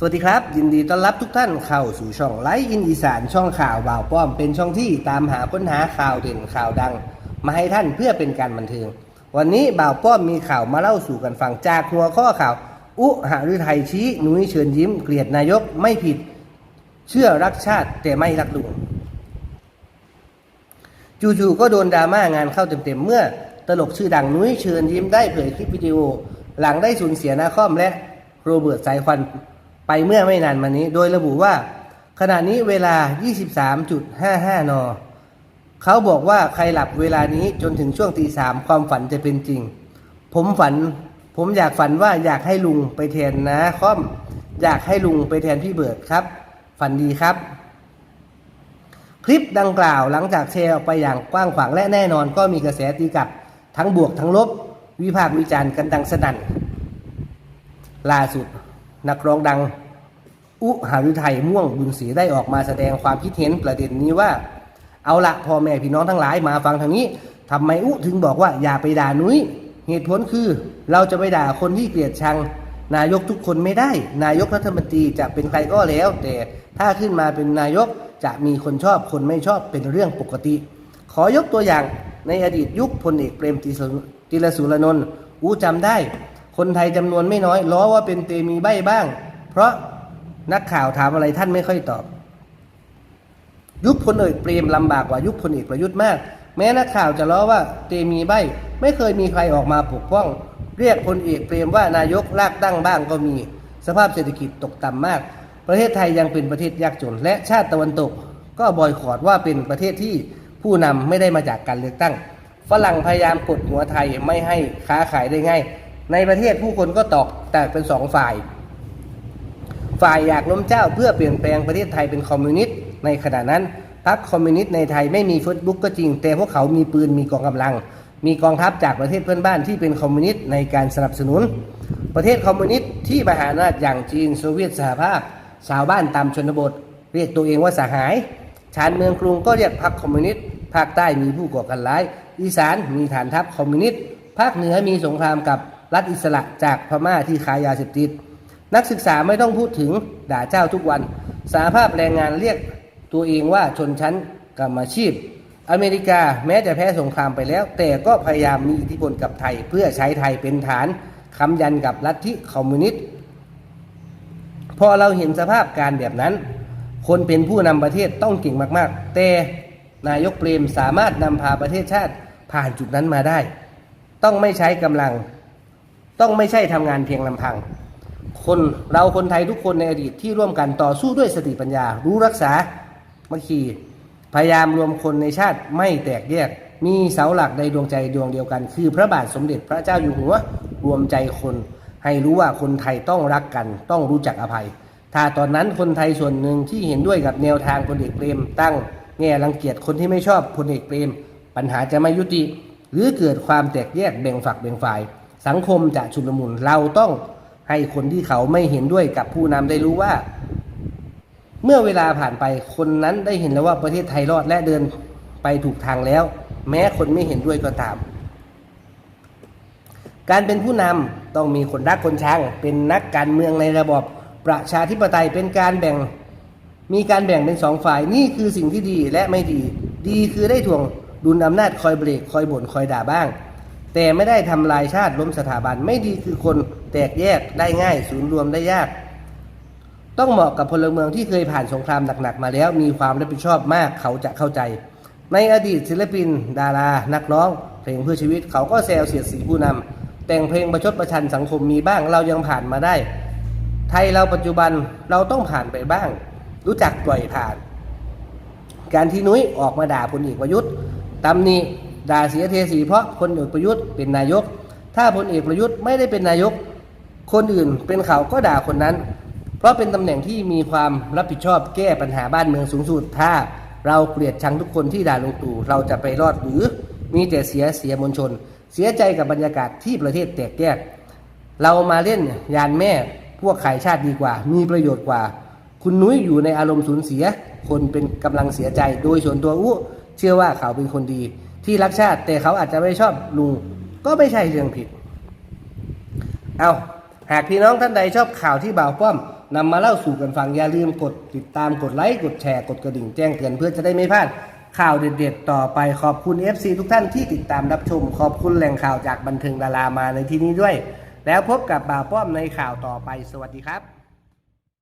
สวัสดีครับ ยินดีต้อนรับทุกท่านเข้าสู่ช่องไลฟ์อินอีสานช่องข่าวบ่าวป้อมเป็นช่องที่ตามหาค้นหาข่าวเด่นข่าวดัง มาให้ท่านเพื่อเป็นการบันเทิง วันนี้บ่าวป้อมมีข่าวมาเล่าสู่กันฟังจากหัวข้อข่าว อุหฤทัยชี้นุ้ยเชิญยิ้ม เกลียดนายกไม่ผิด เชื่อรักชาติแต่ไม่รักลุงจู่ๆก็โดนดราม่างานเข้าเต็มๆเมื่อ ตลกชื่อดังนุ้ยเชิญยิ้มได้เผยคลิปวิดีโอ หลังได้สูญเสียนาคอมและโรเบิร์ตสายควัน ไปเมื่อไม่นานมานี้ โดยระบุว่า ขณะนี้เวลา 23.55 น เขาบอกว่าใครหลับเวลานี้จนถึงช่วงตีสามความฝันจะเป็นจริง ผมฝัน ผมอยากฝันว่าอยากให้ลุงไปแทนนาคอม อยากให้ลุงไปแทนพี่เบิร์ดครับ ฝันดีครับ คลิปดังกล่าวหลังจากแชร์ออกไปอย่างกว้างขวางและแน่นอนก็มีกระแสตีกลับ ทั้งบวกทั้งลบ วิพากษ์วิจารณ์กันดังสนั่นล่าสุด นักร้องดัง อุหารุไทยม่วงบุญศรีได้ออกมาแสดงความคิดเห็นประเด็นนี้ว่า เอาละพ่อแม่พี่น้องทั้งหลายมาฟังทางนี้ทำไมอุถึงบอกว่าอย่าไปด่านุ้ยเหตุผลคือเราจะไปด่าคนที่เกลียดชัง นายกทุกคนไม่ได้ นายกรัฐมนตรีจะเป็นใครก็แล้ว แต่ถ้าขึ้นมาเป็นนายกจะมีคนชอบคนไม่ชอบเป็นเรื่องปกติ ขอยกตัวอย่างในอดีตยุคพลเอกเปรมติลสุรนนท์อู้จำได้ คนไทยจำนวนไม่น้อยล้อว่าเป็นเตมีใบบ้าง เพราะนักข่าวถามอะไรท่านไม่ค่อยตอบ ยุคพลเอกเปรมลำบากกว่ายุคพลเอกประยุทธ์มาก แม้นักข่าวจะล้อว่าเตมีใบไม่เคยมีใครออกมาปกป้อง เรียกพลเอกเปรมว่านายกลากตั้งบ้างก็มี สภาพเศรษฐกิจตกต่ำมาก ประเทศไทยยังเป็นประเทศยากจน และชาติตะวันตก ก็บอยคอรดว่าเป็นประเทศที่ผู้นำไม่ได้มาจากการเลือกตั้งฝรั่งพยายามกดหัวไทยไม่ให้ค้าขายได้ง่าย ในประเทศผู้คนก็ตอกแตกเป็นสองฝ่าย ฝ่ายอยากล้มเจ้าเพื่อเปลี่ยนแปลงประเทศไทยเป็นคอมมิวนิสต์ในขณะนั้นพรรคคอมมิวนิสต์ในไทยไม่มีเฟซบุ๊กก็จริง แต่พวกเขามีปืนมีกองกำลัง มีกองทัพจากประเทศเพื่อนบ้านที่เป็นคอมมิวนิสต์ในการสนับสนุน ประเทศคอมมิวนิสต์ที่มหาอำนาจอย่างจีนโซเวียตสหภาพชาวบ้านตามชนบท เรียกตัวเองว่าสหายชานเมืองกรุงก็เรียกพรรคคอมมิวนิสต์ภาคใต้มีผู้ก่อการร้าย อีสานมีฐานทัพคอมมิวนิสต์ภาคเหนือมีสงครามกับ รัฐอิสระจากพม่าที่ขายยาเสพติด นักศึกษาไม่ต้องพูดถึงด่าเจ้าทุกวัน สาภาพแรงงานเรียกตัวเองว่าชนชั้นกรรมอาชีพ อเมริกาแม้จะแพ้สงครามไปแล้ว แต่ก็พยายามมีอิทธิพลกับไทย เพื่อใช้ไทยเป็นฐานค้ำยันกับลัทธิคอมมิวนิสต์พอเราเห็นสภาพการแบบนั้น คนเป็นผู้นำประเทศต้องเก่งมากๆ แต่นายกเปรมสามารถนำพาประเทศชาติผ่านจุดนั้นมาได้ ต้องไม่ใช้กำลัง ต้องไม่ใช่ทำงานเพียงลำพัง คนเราคนไทยทุกคนในอดีตที่ร่วมกันต่อสู้ด้วยสติปัญญา รู้รักษาเมื่อคีพยายามรวมคนในชาติไม่แตกแยก มีเสาหลักในดวงใจดวงเดียวกัน คือพระบาทสมเด็จพระเจ้าอยู่หัว รวมใจคน ให้รู้ว่าคนไทยต้องรักกัน ต้องรู้จักอภัย ถ้าตอนนั้นคนไทยส่วนหนึ่งที่เห็นด้วยกับแนวทางพลเอกเปรม ตั้งแง่รังเกียจคนที่ไม่ชอบพลเอกเปรม ปัญหาจะไม่ยุติ หรือเกิดความแตกแยกแบ่งฝักแบ่งฝ่าย สังคมจะชุลมุนเราต้องให้คนที่เขาไม่เห็นด้วยกับผู้นำได้รู้ว่า เมื่อเวลาผ่านไปคนนั้นได้เห็นแล้วว่าประเทศไทยรอดและเดินไปถูกทางแล้ว แม้คนไม่เห็นด้วยก็ตาม การเป็นผู้นำต้องมีคนรักคนชังเป็นนักการเมืองในระบอบประชาธิปไตยเป็นการแบ่งมีการแบ่งเป็นสองฝ่ายนี่คือสิ่งที่ดีและไม่ดี ดีคือได้ถ่วงดุลอำนาจคอยเบรกคอยบ่นคอยด่าบ้าง แต่ไม่ได้ทำลายชาติล้มสถาบันไม่ดีคือคนแตกแยกได้ง่าย ศูนย์รวมได้ยาก ต้องเหมาะกับพลเมืองที่เคยผ่านสงครามหนักๆมาแล้ว มีความรับผิดชอบมากเขาจะเข้าใจ ในอดีตศิลปิน ดารา นักร้องเพลงเพื่อชีวิตเขาก็แซวเสียดสีผู้นำแต่งเพลงประชดประชันสังคมมีบ้างเรายังผ่านมาได้ ไทยเราปัจจุบันเราต้องผ่านไปบ้าง รู้จักปล่อยผ่าน การที่นุ้ยออกมาด่าพลเอกประยุทธ์ตำหนิ ด่าเสียเทสีเพราะพลเอกประยุทธ์เป็นนายก ถ้าพลเอกประยุทธ์ไม่ได้เป็นนายก คนอื่นเป็นเขาก็ด่าคนนั้น เพราะเป็นตำแหน่งที่มีความรับผิดชอบแก้ปัญหาบ้านเมืองสูงสุด ถ้าเราเกลียดชังทุกคนที่ด่าลุงตู่เราจะไปรอดหรือมีแต่เสียเสียมวลชน เสียใจกับบรรยากาศที่ประเทศแตกแยกเรามาเล่นยานแม่พวกขายชาติดีกว่า มีประโยชน์กว่า คุณนุ้ยอยู่ในอารมณ์สูญเสีย คนเป็นกำลังเสียใจ โดยส่วนตัวอู้เชื่อว่าเขาเป็นคนดี ที่รักชาติแต่เขาอาจจะไม่ชอบลุงก็ไม่ใช่เรื่องผิด เอาหากพี่น้องท่านใดชอบข่าวที่บ่าวป้อมนำมาเล่าสู่กันฟังอย่าลืมกดติดตามกดไลค์กดแชร์กดกระดิ่งแจ้งเตือนเพื่อจะได้ไม่พลาดข่าวเด็ดๆ ต่อไปขอบคุณ FC ทุกท่านที่ติดตามรับชม ขอบคุณแหล่งข่าวจากบันเทิงดารามาในที่นี้ด้วย แล้วพบกับบ่าวป้อมในข่าวต่อไปสวัสดีครับ